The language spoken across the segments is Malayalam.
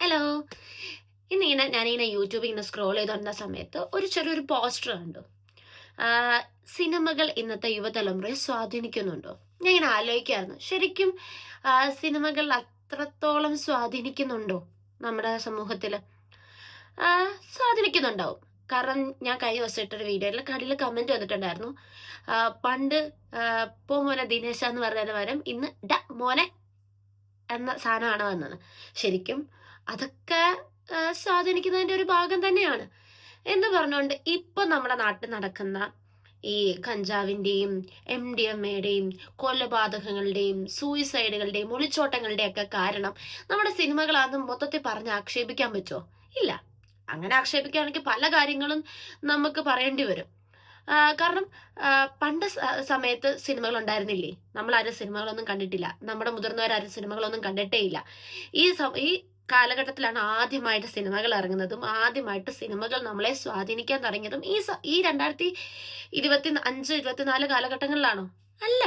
ഹലോ ഇന്നിങ്ങനെ ഞാനിങ്ങനെ യൂട്യൂബിൽ ഇങ്ങനെ സ്ക്രോൾ ചെയ്ത് വന്ന സമയത്ത് ഒരു ചെറിയൊരു പോസ്റ്റർ കണ്ടു. സിനിമകൾ ഇന്നത്തെ യുവതലമുറയെ സ്വാധീനിക്കുന്നുണ്ടോ? ഞാൻ ഇങ്ങനെ ആലോചിക്കായിരുന്നു. ശരിക്കും സിനിമകൾ അത്രത്തോളം സ്വാധീനിക്കുന്നുണ്ടോ നമ്മുടെ സമൂഹത്തിൽ സ്വാധീനിക്കുന്നുണ്ടാവും. കാരണം ഞാൻ കഴിഞ്ഞ ദിവസം ഇട്ടൊരു വീഡിയോയിൽ കടയിൽ കമന്റ് വന്നിട്ടുണ്ടായിരുന്നു. പണ്ട് പോ മോനെ ദിനേശ എന്ന് പറഞ്ഞതിന് പകരം ഇന്ന് ഡ മോനെ എന്ന സാധനമാണ് വന്നത്. ശരിക്കും അതൊക്കെ സ്വാധീനിക്കുന്നതിന്റെ ഒരു ഭാഗം തന്നെയാണ്. എന്ന് പറഞ്ഞുകൊണ്ട് ഇപ്പൊ നമ്മുടെ നാട്ടിൽ നടക്കുന്ന ഈ കഞ്ചാവിന്റെയും എം ഡി എം എയുടെയും കൊലപാതകങ്ങളുടെയും സൂയിസൈഡുകളുടെയും ഒളിച്ചോട്ടങ്ങളുടെയും ഒക്കെ കാരണം നമ്മുടെ സിനിമകളാണെന്ന് മൊത്തത്തിൽ പറഞ്ഞ് ആക്ഷേപിക്കാൻ പറ്റുമോ ഇല്ല. അങ്ങനെ ആക്ഷേപിക്കുകയാണെങ്കിൽ പല കാര്യങ്ങളും നമുക്ക് പറയേണ്ടി വരും. കാരണം പണ്ട് സമയത്ത് സിനിമകൾ ഉണ്ടായിരുന്നില്ലേ? നമ്മൾ ആരും സിനിമകളൊന്നും കണ്ടിട്ടില്ല. നമ്മുടെ മുതിർന്നവരാരും സിനിമകളൊന്നും കണ്ടിട്ടേ ഇല്ല. ഈ ഈ കാലഘട്ടത്തിലാണ് ആദ്യമായിട്ട് സിനിമകൾ ഇറങ്ങുന്നതും ആദ്യമായിട്ട് സിനിമകൾ നമ്മളെ സ്വാധീനിക്കാൻ തുടങ്ങിയതും ഈ ഈ രണ്ടായിരത്തി ഇരുപത്തി അഞ്ച് ഇരുപത്തിനാല് കാലഘട്ടങ്ങളിലാണോ? അല്ല.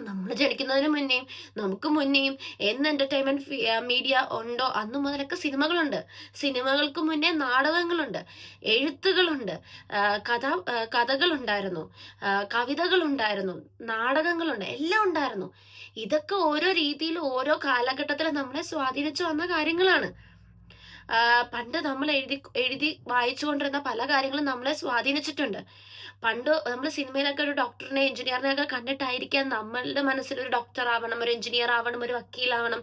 നമ്മൾ ജനിക്കുന്നതിന് മുന്നേയും നമുക്ക് മുന്നേയും എന്ന് എന്റർടൈൻമെന്റ് മീഡിയ ഉണ്ടോ? അന്ന് മുതലൊക്കെ സിനിമകളുണ്ട്. സിനിമകൾക്ക് മുന്നേ നാടകങ്ങളുണ്ട്. എഴുത്തുകളുണ്ട്. കഥ കഥകളുണ്ടായിരുന്നു. കവിതകളുണ്ടായിരുന്നു. നാടകങ്ങളുണ്ട്. എല്ലാം ഉണ്ടായിരുന്നു. ഇതൊക്കെ ഓരോ രീതിയിൽ ഓരോ കാലഘട്ടത്തിൽ നമ്മളെ സ്വാധീനിച്ചു വന്ന കാര്യങ്ങളാണ്. പണ്ട് നമ്മൾ എഴുതി എഴുതി വായിച്ചുകൊണ്ടിരുന്ന പല കാര്യങ്ങളും നമ്മളെ സ്വാധീനിച്ചിട്ടുണ്ട്. പണ്ട് നമ്മൾ സിനിമയിലൊക്കെ ഒരു ഡോക്ടറിനെ എഞ്ചിനീയറിനെ ഒക്കെ കണ്ടിട്ടായിരിക്കാം നമ്മളുടെ മനസ്സിൽ ഒരു ഡോക്ടർ ആവണം ഒരു എഞ്ചിനീയർ ആവണം ഒരു വക്കീലാവണം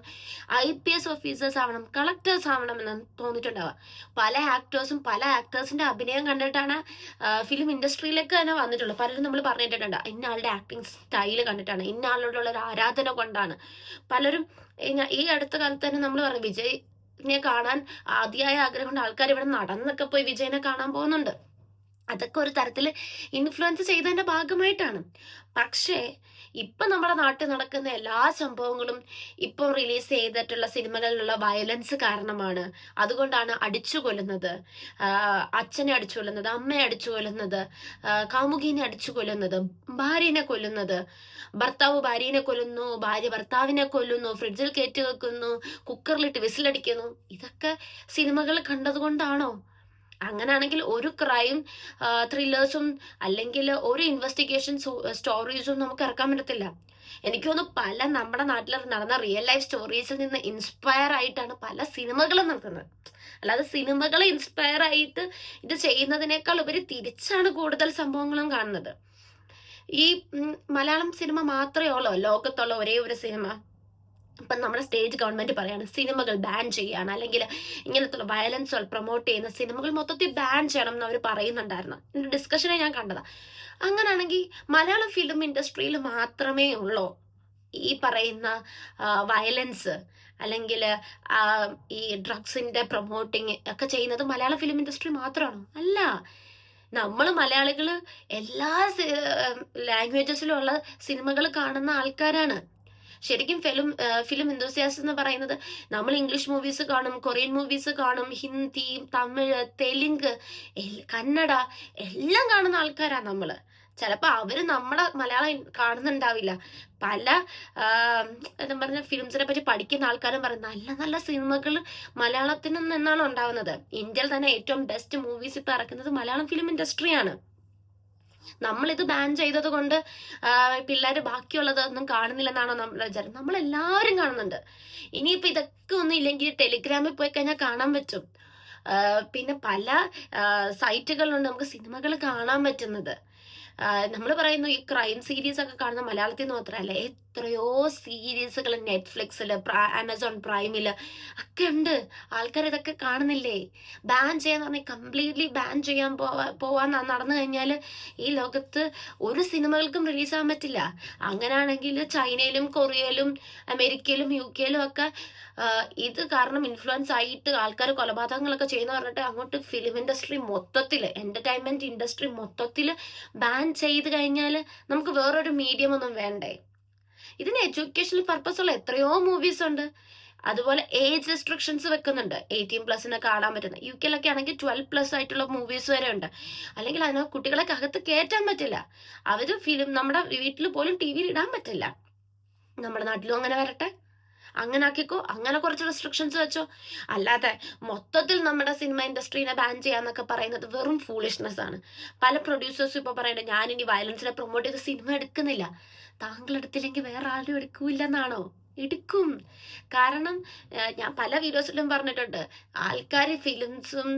ഐ പി എസ് ഓഫീസേഴ്സ് ആവണം കളക്ടേഴ്സ് ആവണം എന്ന് തോന്നിയിട്ടുണ്ടാവുക. പല ആക്ടേഴ്സും പല ആക്ടേഴ്സിന്റെ അഭിനയം കണ്ടിട്ടാണ് ഫിലിം ഇൻഡസ്ട്രിയിലേക്ക് തന്നെ വന്നിട്ടുള്ളത്. പലരും നമ്മൾ പറഞ്ഞിട്ടുണ്ട് ഇന്ന ആളുടെ ആക്ടിങ് സ്റ്റൈൽ കണ്ടിട്ടാണ് ഇന്ന ആളോടുള്ള ഒരു ആരാധന കൊണ്ടാണ്. പലരും ഈ അടുത്ത കാലത്ത് തന്നെ നമ്മൾ പറഞ്ഞു വിജയിനെ കാണാൻ ആദ്യമായ ആഗ്രഹം കൊണ്ട് ആൾക്കാർ ഇവിടെ നടന്നൊക്കെ പോയി വിജയനെ കാണാൻ പോകുന്നുണ്ട്. അതൊക്കെ ഒരു തരത്തിൽ ഇൻഫ്ലുവൻസ് ചെയ്തതിന്റെ ഭാഗമായിട്ടാണ്. പക്ഷേ ഇപ്പം നമ്മുടെ നാട്ടിൽ നടക്കുന്ന എല്ലാ സംഭവങ്ങളും ഇപ്പം റിലീസ് ചെയ്തിട്ടുള്ള സിനിമകളിലുള്ള വയലൻസ് കാരണമാണ്. അതുകൊണ്ടാണ് അടിച്ചു കൊല്ലുന്നത്. അച്ഛനെ അടിച്ചു കൊല്ലുന്നത് അമ്മയെ അടിച്ചു കൊല്ലുന്നത് കാമുകീനെ അടിച്ചു കൊല്ലുന്നത് ഭാര്യനെ കൊല്ലുന്നത് ഭർത്താവ് ഭാര്യനെ കൊല്ലുന്നു ഭാര്യ ഭർത്താവിനെ കൊല്ലുന്നു ഫ്രിഡ്ജിൽ കയറ്റി വെക്കുന്നു കുക്കറിലിട്ട് വിസിലടിക്കുന്നു. ഇതൊക്കെ സിനിമകൾ കണ്ടതുകൊണ്ടാണോ? അങ്ങനാണെങ്കിൽ ഒരു ക്രൈം ത്രില്ലേഴ്സും അല്ലെങ്കിൽ ഒരു ഇൻവെസ്റ്റിഗേഷൻ സ്റ്റോറീസും നമുക്ക് ഇറക്കാൻ പറ്റത്തില്ല. എനിക്ക് തോന്നുന്നു പല നമ്മുടെ നാട്ടിൽ നടന്ന റിയൽ ലൈഫ് സ്റ്റോറീസിൽ നിന്ന് ഇൻസ്പയർ ആയിട്ടാണ് പല സിനിമകളും നടക്കുന്നത്. അല്ലാതെ സിനിമകളെ ഇൻസ്പയർ ആയിട്ട് ഇത് ചെയ്യുന്നതിനേക്കാൾ ഉപരി തിരിച്ചാണ് കൂടുതൽ സംഭവങ്ങളും കാണുന്നത്. ഈ മലയാളം സിനിമ മാത്രമേ ഉള്ളൂ. ലോകത്തുള്ള ഒരേ ഒരു സിനിമ. ഇപ്പം നമ്മുടെ സ്റ്റേറ്റ് ഗവൺമെന്റ് പറയാണ് സിനിമകൾ ബാൻ ചെയ്യാണ് അല്ലെങ്കിൽ ഇങ്ങനത്തുള്ള വയലൻസുകൾ പ്രൊമോട്ട് ചെയ്യുന്ന സിനിമകൾ മൊത്തത്തിൽ ബാൻ ചെയ്യണം എന്ന് അവർ പറയുന്നുണ്ടായിരുന്നു ഡിസ്കഷനെ ഞാൻ കണ്ടതാ. അങ്ങനെയാണെങ്കിൽ മലയാളം ഫിലിം ഇൻഡസ്ട്രിയിൽ മാത്രമേ ഉള്ളൂ ഈ പറയുന്ന വയലൻസ്. അല്ലെങ്കിൽ ഈ ഡ്രഗ്സിന്റെ പ്രൊമോട്ടിങ് ഒക്കെ ചെയ്യുന്നത് മലയാള ഫിലിം ഇൻഡസ്ട്രി മാത്രമാണോ. അല്ല നമ്മൾ മലയാളികൾ എല്ലാ ലാംഗ്വേജസിലും ഉള്ള സിനിമകൾ കാണുന്ന ആൾക്കാരാണ്. ശരിക്കും ഫിലിം ഫിലിം എന്തോസിയാസ് എന്ന് പറയുന്നത് നമ്മൾ ഇംഗ്ലീഷ് മൂവീസ് കാണും കൊറിയൻ മൂവീസ് കാണും ഹിന്ദി തമിഴ് തെലുങ്ക് കന്നഡ എല്ലാം കാണുന്ന ആൾക്കാരാണ് നമ്മൾ. ചിലപ്പോൾ അവർ നമ്മളെ മലയാളം കാണുന്നുണ്ടാവില്ല. പല എന്താ പറഞ്ഞ ഫിലിംസിനെ പറ്റി പഠിക്കുന്ന ആൾക്കാരും പറയും നല്ല നല്ല സിനിമകൾ മലയാളത്തിൽ നിന്നാണ് ഉണ്ടാവുന്നത്. ഇന്ത്യയിൽ തന്നെ ഏറ്റവും ബെസ്റ്റ് മൂവീസ് ഇപ്പൊ ഇറക്കുന്നത് മലയാളം ഫിലിം ഇൻഡസ്ട്രിയാണ് നമ്മളിത് ബാൻ ചെയ്തത് കൊണ്ട് പിള്ളേർ ബാക്കിയുള്ളതൊന്നും കാണുന്നില്ലെന്നാണോ നമ്മൾ വിചാരം. നമ്മളെല്ലാവരും കാണുന്നുണ്ട്. ഇനിയിപ്പോൾ ഇതൊക്കെ ഒന്നും ഇല്ലെങ്കിൽ ടെലിഗ്രാമിൽ പോയി കഴിഞ്ഞാൽ കാണാൻ പറ്റും. പിന്നെ പല സൈറ്റുകളിലുണ്ട് നമുക്ക് സിനിമകൾ കാണാൻ പറ്റുന്നത്. നമ്മൾ പറയുന്നു ഈ ക്രൈം സീരീസ് ഒക്കെ കാണുന്ന മലയാളത്തിൽ മാത്രമല്ല എത്രയോ സീരീസുകൾ നെറ്റ്ഫ്ലിക്സിൽ ആമസോൺ പ്രൈമിൽ ഒക്കെ ഉണ്ട്. ആൾക്കാർ ഇതൊക്കെ കാണുന്നില്ലേ? ബാൻ ചെയ്യാന്ന് പറഞ്ഞാൽ കംപ്ലീറ്റ്ലി ബാൻ ചെയ്യാൻ പോവാ പോവാൻ നടന്നു കഴിഞ്ഞാൽ ഈ ലോകത്ത് ഒരു സിനിമകൾക്കും റിലീസ് ആകാൻ പറ്റില്ല. അങ്ങനെയാണെങ്കിൽ ചൈനയിലും കൊറിയയിലും അമേരിക്കയിലും യു കെയിലും ഒക്കെ ഇത് കാരണം ഇൻഫ്ലുവൻസ് ആയിട്ട് ആൾക്കാർ കൊലപാതകങ്ങളൊക്കെ ചെയ്യുന്ന പറഞ്ഞിട്ട് അങ്ങോട്ട് ഫിലിം ഇൻഡസ്ട്രി മൊത്തത്തിൽ എന്റർടൈൻമെന്റ് ഇൻഡസ്ട്രി മൊത്തത്തിൽ ബാൻ ചെയ്ത് കഴിഞ്ഞാൽ നമുക്ക് വേറൊരു മീഡിയം ഒന്നും വേണ്ടേ? ഇതിന് എഡ്യൂക്കേഷണൽ പർപ്പസ് ഉള്ള എത്രയോ മൂവീസ് ഉണ്ട്. അതുപോലെ ഏജ് റെസ്ട്രിക്ഷൻസ് വെക്കുന്നുണ്ട്. എയ്റ്റീൻ പ്ലസിനെ കാണാൻ പറ്റുന്ന. യു കെയിലൊക്കെ ആണെങ്കിൽ ട്വൽവ് പ്ലസ് ആയിട്ടുള്ള മൂവീസ് വരെ ഉണ്ട്. അല്ലെങ്കിൽ അതിന് കുട്ടികളെ അകത്ത് കയറ്റാൻ പറ്റില്ല. അവർ ഫിലിം നമ്മുടെ വീട്ടിൽ പോലും ടി വിയിൽ ഇടാൻ പറ്റില്ല. നമ്മുടെ നാട്ടിലും അങ്ങനെ വരട്ടെ. അങ്ങനെ ആക്കിക്കോ അങ്ങനെ കുറച്ച് റെസ്ട്രിക്ഷൻസ് വെച്ചോ. അല്ലാതെ മൊത്തത്തിൽ നമ്മുടെ സിനിമ ഇൻഡസ്ട്രീനെ ബാൻ ചെയ്യാന്നൊക്കെ പറയുന്നത് വെറും ഫൂളിഷ്നെസ് ആണ്. പല പ്രൊഡ്യൂസേഴ്സും ഇപ്പൊ പറയുന്നത് ഞാൻ ഇനി വയലൻസിനെ പ്രൊമോട്ട് ചെയ്ത് സിനിമ എടുക്കുന്നില്ല. താങ്കൾ എടുത്തില്ലെങ്കിൽ വേറെ ആരും എടുക്കൂല്ലെന്നാണോ? എടുക്കും. കാരണം ഞാൻ പല വീഡിയോസിലും പറഞ്ഞിട്ടുണ്ട്. ആൾക്കാർ ഫിലിംസും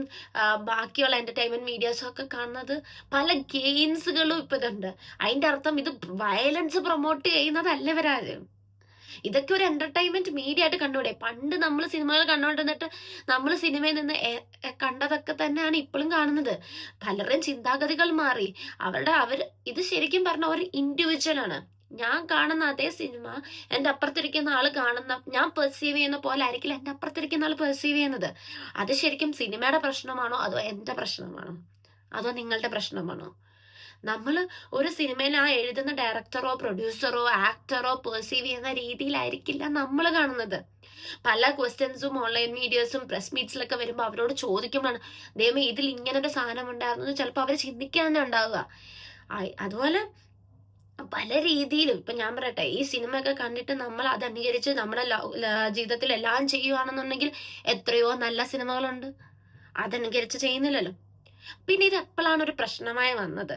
ബാക്കിയുള്ള എന്റർടൈൻമെന്റ് മീഡിയാസും ഒക്കെ കാണുന്നത് പല ഗെയിംസുകളും ഇപ്പൊ ഇതുണ്ട് അതിന്റെ അർത്ഥം ഇത് വയലൻസ് പ്രൊമോട്ട് ചെയ്യുന്നതല്ല ഇവരാരും. ഇതൊക്കെ ഒരു എന്റർടൈൻമെന്റ് മീഡിയ ആയിട്ട് കണ്ടുകൂടെ? പണ്ട് നമ്മൾ സിനിമകൾ കണ്ടുകൊണ്ടിരുന്നിട്ട് നമ്മൾ സിനിമയിൽ നിന്ന് കണ്ടതൊക്കെ തന്നെയാണ് ഇപ്പോഴും കാണുന്നത്. പലരുടെയും ചിന്താഗതികൾ മാറി. അവരുടെ അവർ ഇത് ശരിക്കും പറഞ്ഞ ഒരു ഇൻഡിവിജ്വൽ ആണ്. ഞാൻ കാണുന്ന അതേ സിനിമ എന്റെ അപ്പുറത്തിരിക്കുന്ന ആൾ കാണുന്ന ഞാൻ പെർസീവ് ചെയ്യുന്ന പോലെ ആയിരിക്കില്ല എന്റെ അപ്പുറത്തിരിക്കുന്ന ആൾ പെർസീവ് ചെയ്യുന്നത്. അത് ശരിക്കും സിനിമയുടെ പ്രശ്നമാണോ? അതോ എന്റെ പ്രശ്നമാണോ? അതോ നിങ്ങളുടെ പ്രശ്നമാണോ? നമ്മൾ ഒരു സിനിമയിൽ ആ എഴുതുന്ന ഡയറക്ടറോ പ്രൊഡ്യൂസറോ ആക്ടറോ പെർസീവ് ചെയ്യുന്ന രീതിയിലായിരിക്കില്ല നമ്മൾ കാണുന്നത്. പല ക്വസ്റ്റ്യൻസും ഓൺലൈൻ മീഡിയസും പ്രസ് മീറ്റ്സിലൊക്കെ വരുമ്പോൾ അവരോട് ചോദിക്കുമ്പോഴാണ് ദൈവം ഇതിൽ ഇങ്ങനെ ഒരു സാധനം ഉണ്ടായിരുന്നു. ചിലപ്പോൾ അവർ ചിന്തിക്കാൻ തന്നെ ഉണ്ടാവുക. അതുപോലെ പല രീതിയിലും ഇപ്പൊ ഞാൻ പറയട്ടെ ഈ സിനിമയൊക്കെ കണ്ടിട്ട് നമ്മൾ അത് അംഗീകരിച്ച് നമ്മുടെ ജീവിതത്തിൽ എല്ലാം ചെയ്യുവാണെന്നുണ്ടെങ്കിൽ എത്രയോ നല്ല സിനിമകളുണ്ട്. അതനുകരിച്ച് ചെയ്യുന്നില്ലല്ലോ. പിന്നെ ഇത് എപ്പോഴാണ് ഒരു പ്രശ്നമായി വന്നത്?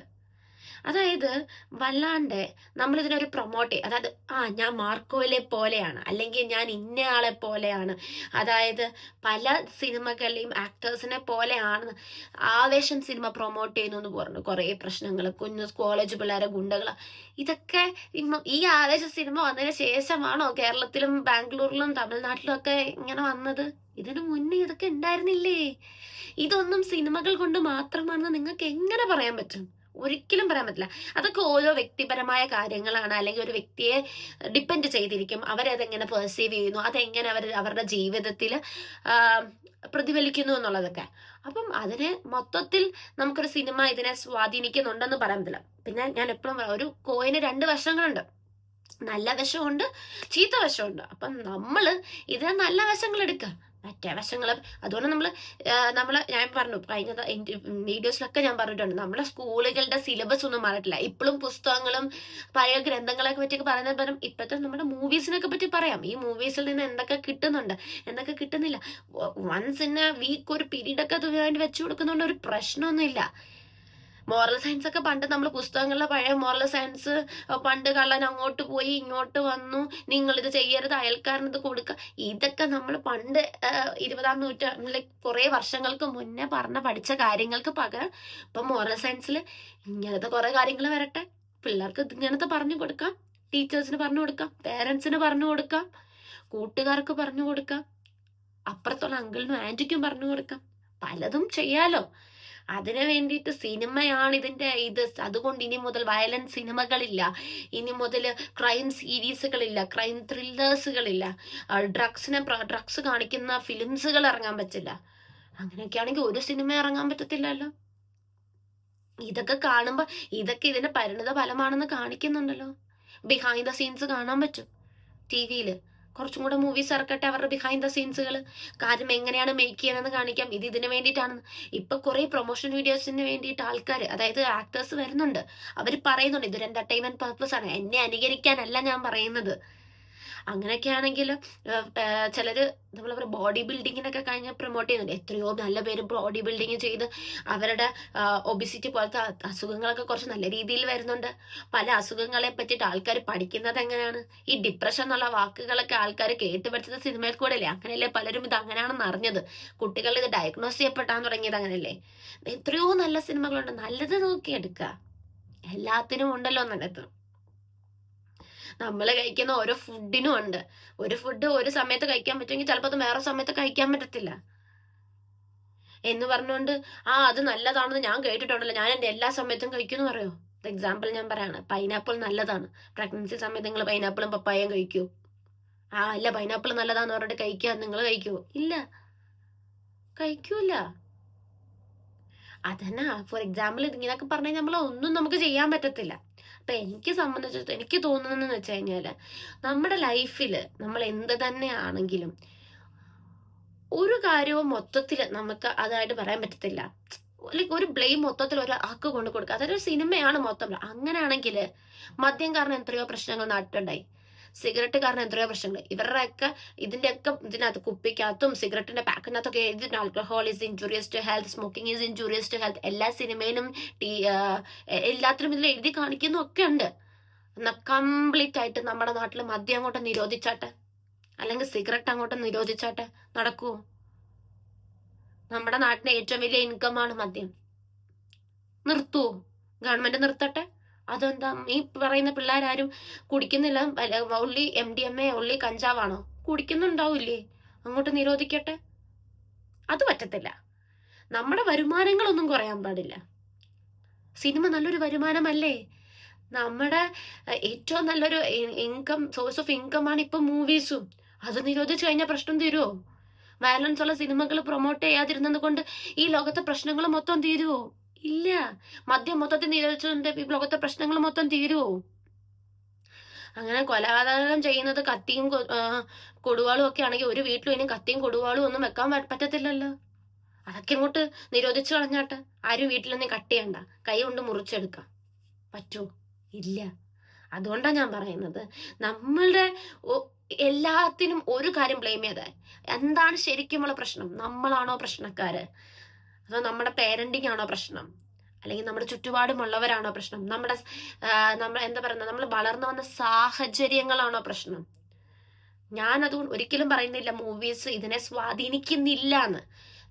അതായത് വല്ലാണ്ട് നമ്മളിതിനൊരു പ്രൊമോട്ട് ചെയ്യും അതായത് ആ ഞാൻ മാർക്കോയിലെ പോലെയാണ്. അല്ലെങ്കിൽ ഞാൻ ഇന്നയാളെ പോലെയാണ്. അതായത് പല സിനിമകളിലെയും ആക്ടേഴ്സിനെ പോലെയാണ് ആവേശം സിനിമ പ്രൊമോട്ട് ചെയ്യുന്നു എന്ന് പറഞ്ഞു കുറേ പ്രശ്നങ്ങൾ കുഞ്ഞു കോളേജ് പിള്ളേരെ ഗുണ്ടകൾ ഇതൊക്കെ ഈ ആവേശ സിനിമ വന്നതിന് ശേഷമാണോ കേരളത്തിലും ബാംഗ്ലൂരിലും തമിഴ്നാട്ടിലും ഒക്കെ ഇങ്ങനെ വന്നത്? ഇതിനു മുന്നേ ഇതൊക്കെ ഉണ്ടായിരുന്നില്ലേ? ഇതൊന്നും സിനിമകൾ കൊണ്ട് മാത്രമാണെന്ന് നിങ്ങൾക്ക് എങ്ങനെ പറയാൻ പറ്റും? ഒരിക്കലും പറയാൻ പറ്റില്ല. അതൊക്കെ ഓരോ വ്യക്തിപരമായ കാര്യങ്ങളാണ്. അല്ലെങ്കിൽ ഒരു വ്യക്തിയെ ഡിപ്പെൻഡ് ചെയ്തിരിക്കും. അവരതെങ്ങനെ പെർസീവ് ചെയ്യുന്നു? അതെങ്ങനെ അവർ അവരുടെ ജീവിതത്തിൽ പ്രതിഫലിക്കുന്നു എന്നുള്ളതൊക്കെ. അപ്പം അതിനെ മൊത്തത്തിൽ നമുക്കൊരു സിനിമ ഇതിനെ സ്വാധീനിക്കുന്നുണ്ടെന്ന് പറയാൻ പറ്റില്ല. പിന്നെ ഞാൻ എപ്പോഴും പറയാം ഒരു കോയിന് രണ്ട് വശങ്ങളുണ്ട്. നല്ല വശമുണ്ട് ചീത്ത വശമുണ്ട്. അപ്പം നമ്മൾ ഇതിനെ നല്ല വശങ്ങൾ എടുക്കുക. മറ്റേ വശങ്ങൾ അതുകൊണ്ട് നമ്മൾ നമ്മൾ ഞാൻ പറഞ്ഞു കഴിഞ്ഞ വീഡിയോസിലൊക്കെ ഞാൻ പറഞ്ഞിട്ടുണ്ട്. നമ്മളെ സ്കൂളുകളുടെ സിലബസ് ഒന്നും മാറിയിട്ടില്ല. ഇപ്പോഴും പുസ്തകങ്ങളും പഴയ ഗ്രന്ഥങ്ങളെ പറ്റിയൊക്കെ പറയുന്നത് പകരം ഇപ്പോഴത്തെ നമ്മുടെ മൂവീസിനൊക്കെ പറ്റി പറയാം. ഈ മൂവീസിൽ നിന്ന് എന്തൊക്കെ കിട്ടുന്നുണ്ട് എന്തൊക്കെ കിട്ടുന്നില്ല. വൺസ് എ വീക്ക് ഒരു പീരീഡ് ഒക്കെ അത് വേണ്ടി വെച്ചു കൊടുക്കുന്നതുകൊണ്ട് ഒരു പ്രശ്നമൊന്നുമില്ല. മോറൽ സയൻസ് ഒക്കെ പണ്ട് നമ്മൾ പുസ്തകങ്ങളിലെ പഴയ മോറൽ സയൻസ് പണ്ട് കള്ളൻ അങ്ങോട്ട് പോയി ഇങ്ങോട്ട് വന്നു നിങ്ങൾ ഇത് ചെയ്യരുത് അയൽക്കാരനത് കൊടുക്കുക ഇതൊക്കെ നമ്മൾ പണ്ട് ഇരുപതാം നൂറ്റാണ്ടിലെ കുറേ വർഷങ്ങൾക്ക് മുന്നേ പറഞ്ഞ പഠിച്ച കാര്യങ്ങൾക്ക് പകരം ഇപ്പം മോറൽ സയൻസിൽ ഇങ്ങനത്തെ കുറേ കാര്യങ്ങൾ വരട്ടെ. പിള്ളേർക്ക് ഇങ്ങനത്തെ പറഞ്ഞു കൊടുക്കാം. ടീച്ചേഴ്സിന് പറഞ്ഞു കൊടുക്കാം. പേരൻസിന് പറഞ്ഞു കൊടുക്കാം. കൂട്ടുകാർക്ക് പറഞ്ഞു കൊടുക്കാം. അപ്പുറത്തുള്ള അങ്കിളിനും ആന്റിക്കും പറഞ്ഞു കൊടുക്കാം. പലതും ചെയ്യാലോ. അതിനു വേണ്ടിയിട്ട് സിനിമയാണ് ഇതിന്റെ ഇത്. അതുകൊണ്ട് ഇനി മുതൽ വയലൻസ് സിനിമകളില്ല. ഇനി മുതൽ ക്രൈം സീരീസുകളില്ല ക്രൈം ത്രില്ലേഴ്സുകളില്ല ഡ്രഗ്സിനെ ഡ്രഗ്സ് കാണിക്കുന്ന ഫിലിംസുകൾ ഇറങ്ങാൻ പറ്റില്ല. അങ്ങനെയൊക്കെ ആണെങ്കിൽ ഒരു സിനിമ ഇറങ്ങാൻ പറ്റത്തില്ലല്ലോ. ഇതൊക്കെ കാണുമ്പോൾ ഇതൊക്കെ ഇതിന്റെ പരിണിത ഫലമാണെന്ന് കാണിക്കുന്നുണ്ടല്ലോ. ബിഹൈൻഡ് ദ സീൻസ് കാണാൻ പറ്റും. ടി വിയിൽ കുറച്ചും കൂടെ മൂവീസ് ഇറക്കട്ടെ അവരുടെ ബിഹൈൻഡ് ദ സീൻസുകൾ കാര്യം എങ്ങനെയാണ് മേക്ക് ചെയ്യുന്നതെന്ന് കാണിക്കാം. ഇത് ഇതിനു വേണ്ടിയിട്ടാണ്. ഇപ്പൊ കുറെ പ്രൊമോഷൻ വീഡിയോസിന് വേണ്ടിയിട്ട് ആൾക്കാർ അതായത് ആക്ടേഴ്സ് വരുന്നുണ്ട്. അവർ പറയുന്നുണ്ട് ഇതൊരു എന്റർടൈൻമെന്റ് പർപ്പസ് ആണ്. എന്നെ അനുകരിക്കാനല്ല ഞാൻ പറയുന്നത്. അങ്ങനെയൊക്കെ ആണെങ്കിൽ ചിലർ നമ്മൾ ബോഡി ബിൽഡിങ്ങിനൊക്കെ കഴിഞ്ഞ് പ്രൊമോട്ട് ചെയ്യുന്നുണ്ട്. എത്രയോ നല്ല പേര് ബോഡി ബിൽഡിങ് ചെയ്ത് അവരുടെ ഒബിസിറ്റി പോലത്തെ അസുഖങ്ങളൊക്കെ കുറച്ച് നല്ല രീതിയിൽ വരുന്നുണ്ട്. പല അസുഖങ്ങളെ പറ്റിയിട്ട് ആൾക്കാർ പഠിക്കുന്നത് എങ്ങനെയാണ്? ഈ ഡിപ്രഷൻ എന്നുള്ള വാക്കുകളൊക്കെ ആൾക്കാർ കേട്ട് പഠിച്ചത് സിനിമയിൽ കൂടെ അല്ലേ അങ്ങനെയല്ലേ പലരും ഇത് അങ്ങനെയാണെന്ന് അറിഞ്ഞത്? കുട്ടികൾ ഇത് ഡയഗ്നോസ് ചെയ്യപ്പെട്ടാൻ തുടങ്ങിയത് അങ്ങനെയല്ലേ? എത്രയോ നല്ല സിനിമകളുണ്ട്. നല്ലത് നോക്കി എടുക്കുക എല്ലാത്തിനും ഉണ്ടല്ലോ നല്ലത്. നമ്മൾ കഴിക്കുന്ന ഓരോ ഫുഡിനും ഉണ്ട്. ഒരു ഫുഡ് ഒരു സമയത്ത് കഴിക്കാൻ പറ്റുമെങ്കിൽ ചിലപ്പോൾ അത് വേറെ സമയത്ത് കഴിക്കാൻ പറ്റത്തില്ല. എന്ന് പറഞ്ഞുകൊണ്ട് ആ അത് നല്ലതാണെന്ന് ഞാൻ കേട്ടിട്ടുണ്ടല്ലോ. ഞാൻ എന്റെ എല്ലാ സമയത്തും കഴിക്കുമെന്ന് പറയോ? എക്സാമ്പിൾ ഞാൻ പറയാണ്. പൈനാപ്പിൾ നല്ലതാണ്. പ്രഗ്നൻസി സമയത്ത് നിങ്ങൾ പൈനാപ്പിളും പപ്പായയും കഴിക്കൂ? ആ അല്ല പൈനാപ്പിൾ നല്ലതാന്ന് പറഞ്ഞിട്ട് കഴിക്കുക നിങ്ങൾ കഴിക്കൂ? ഇല്ല. കഴിക്കൂല. അതന്നെ. ഫോർ എക്സാമ്പിൾ ഇങ്ങനെയൊക്കെ പറഞ്ഞാൽ നമ്മൾ ഒന്നും നമുക്ക് ചെയ്യാൻ പറ്റത്തില്ല. അപ്പൊ എനിക്ക് സംബന്ധിച്ചിടത്തോളം എനിക്ക് തോന്നുന്നതെന്ന് വെച്ച് കഴിഞ്ഞാൽ നമ്മുടെ ലൈഫിൽ നമ്മൾ എന്ത് തന്നെ ആണെങ്കിലും ഒരു കാര്യവും മൊത്തത്തിൽ നമുക്ക് അതായിട്ട് പറയാൻ പറ്റത്തില്ല. ലൈക്ക് ഒരു ബ്ലെയിം മൊത്തത്തിൽ ഒരാൾക്ക് കൊണ്ട് കൊടുക്കുക. അതൊരു സിനിമയാണ് മൊത്തം. അങ്ങനെയാണെങ്കിൽ മദ്യം കാരണം എത്രയോ പ്രശ്നങ്ങൾ നാട്ടിലുണ്ടായി. സിഗരറ്റ് കാരണം എത്രയോ പ്രശ്നങ്ങൾ ഇവരുടെയൊക്കെ ഇതിന്റെയൊക്കെ ഇതിനകത്ത് കുപ്പിക്കകത്തും സിഗരറ്റിന്റെ പാക്കിനകത്തൊക്കെ എഴുതിയിട്ടുണ്ട് alcohol is injurious to health smoking is injurious to health എല്ലാ സിനിമയിലും ടീ എല്ലാത്തിലും ഇതിൽ എഴുതി കാണിക്കുന്നൊക്കെ ഉണ്ട്. എന്നാൽ കംപ്ലീറ്റ് ആയിട്ട് നമ്മുടെ നാട്ടിൽ മദ്യം അങ്ങോട്ട് നിരോധിച്ചാട്ടെ? അല്ലെങ്കിൽ സിഗരറ്റ് അങ്ങോട്ട് നിരോധിച്ചാട്ടെ? നടക്കൂ. നമ്മുടെ നാട്ടിലെ ഏറ്റവും വലിയ ഇൻകമാണ് മദ്യം. നിർത്തുവോ ഗവൺമെന്റ് നിർത്തട്ടെ. അതെന്താ? ഈ പറയുന്ന പിള്ളേരാരും കുടിക്കുന്നില്ല. ഉള്ളി എം ഡി എം എ ഉള്ളി കഞ്ചാവാണോ? കുടിക്കുന്നുണ്ടാവില്ലേ? അങ്ങോട്ട് നിരോധിക്കട്ടെ. അത് പറ്റത്തില്ല. നമ്മുടെ വരുമാനങ്ങളൊന്നും കുറയാൻ പാടില്ല. സിനിമ നല്ലൊരു വരുമാനമല്ലേ? നമ്മുടെ ഏറ്റവും നല്ലൊരു ഇൻകം സോഴ്സ് ഓഫ് ഇൻകം ആണ് ഇപ്പൊ മൂവീസും. അത് നിരോധിച്ചു കഴിഞ്ഞാൽ പ്രശ്നം തീരുമോ വയലൻസ് ഉള്ള സിനിമകൾ പ്രൊമോട്ട് ചെയ്യാതിരുന്നത് കൊണ്ട് ഈ ലോകത്തെ പ്രശ്നങ്ങൾ മൊത്തം തീരുവോ? ഇല്ല. മദ്യം മൊത്തത്തിൽ നിരോധിച്ചുകൊണ്ട് ഈ ലോകത്തെ പ്രശ്നങ്ങൾ മൊത്തം തീരുവോ? അങ്ങനെ കൊലപാതകം ചെയ്യുന്നത് കത്തിയും കൊടുവാളും ഒക്കെ ആണെങ്കിൽ ഒരു വീട്ടിലും ഇനി കത്തിയും കൊടുവാളും ഒന്നും വെക്കാൻ പറ്റത്തില്ലല്ലോ. അതൊക്കെ ഇങ്ങോട്ട് നിരോധിച്ചു കളഞ്ഞാട്ടെ ആരും വീട്ടിലൊന്നും കട്ട് ചെയ്യണ്ട. കൈ കൊണ്ട് മുറിച്ചെടുക്കാം. പറ്റുമോ ഇല്ല. അതുകൊണ്ടാണ് ഞാൻ പറയുന്നത്. നമ്മളുടെ എല്ലാത്തിനും ഒരു കാര്യം ബ്ലെയിം ചെയ്തേ. എന്താണ് ശരിക്കുമുള്ള പ്രശ്നം? നമ്മളാണോ പ്രശ്നക്കാര്? അതോ നമ്മുടെ പേരന്റിങ് ആണോ പ്രശ്നം? അല്ലെങ്കിൽ നമ്മുടെ ചുറ്റുപാടുമുള്ളവരാണോ പ്രശ്നം? നമ്മുടെ നമ്മൾ എന്താ പറയുന്നത്? നമ്മൾ വളർന്നു വന്ന സാഹചര്യങ്ങളാണോ പ്രശ്നം? ഞാൻ അത് ഒരിക്കലും പറയുന്നില്ല മൂവീസ് ഇതിനെ സ്വാധീനിക്കുന്നില്ല എന്ന്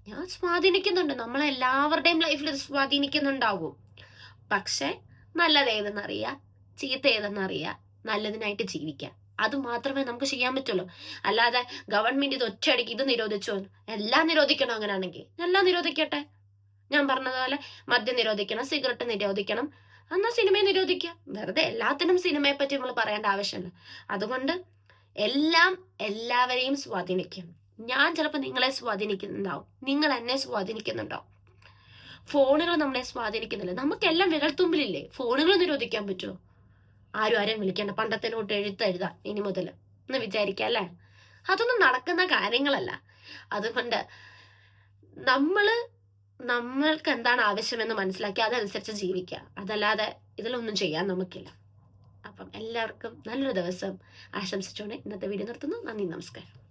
ഞാൻ സ്വാധീനിക്കുന്നുണ്ട്. നമ്മളെല്ലാവരുടെയും ലൈഫിൽ ഇത് സ്വാധീനിക്കുന്നുണ്ടാവും. പക്ഷെ നല്ലത് ഏതെന്നറിയ ചീത്ത ഏതെന്നറിയ നല്ലതിനായിട്ട് ജീവിക്കാം. അത് മാത്രമേ നമുക്ക് ചെയ്യാൻ പറ്റുള്ളൂ. അല്ലാതെ ഗവൺമെന്റ് ഇത് ഒറ്റയടിക്ക് ഇത് നിരോധിച്ചു? എല്ലാം നിരോധിക്കണം അങ്ങനെയാണെങ്കിൽ. എല്ലാം നിരോധിക്കട്ടെ. ഞാൻ പറഞ്ഞതുപോലെ മദ്യം നിരോധിക്കണം സിഗരറ്റ് നിരോധിക്കണം. എന്നാൽ സിനിമയെ നിരോധിക്കുക. വെറുതെ എല്ലാത്തിനും സിനിമയെ പറ്റി നമ്മൾ പറയേണ്ട ആവശ്യമില്ല. അതുകൊണ്ട് എല്ലാം എല്ലാവരെയും സ്വാധീനിക്കും. ഞാൻ ചിലപ്പോൾ നിങ്ങളെ സ്വാധീനിക്കുന്നുണ്ടാവും. നിങ്ങൾ എന്നെ സ്വാധീനിക്കുന്നുണ്ടോ? ഫോണുകൾ നമ്മളെ സ്വാധീനിക്കുന്നില്ല. നമുക്കെല്ലാം വിരൽത്തുമ്പിലില്ലേ? ഫോണുകൾ നിരോധിക്കാൻ പറ്റുമോ ആരും ആരെയും വിളിക്കേണ്ട. പണ്ടത്തെ നോട്ട് എഴുത്ത് എഴുതാ ഇനി മുതൽ എന്ന് വിചാരിക്കാം അല്ലേ? അതൊന്നും നടക്കുന്ന കാര്യങ്ങളല്ല. അതുകൊണ്ട് നമ്മൾ നമ്മൾക്ക് എന്താണ് ആവശ്യമെന്ന് മനസ്സിലാക്കി അതനുസരിച്ച് ജീവിക്കുക അതല്ലാതെ ഇതിലൊന്നും ചെയ്യാൻ നമുക്കില്ല. അപ്പം എല്ലാവർക്കും നല്ലൊരു ദിവസം ആശംസിച്ചുകൊണ്ട് ഇന്നത്തെ വീഡിയോ നിർത്തുന്നു. നന്ദി നമസ്കാരം.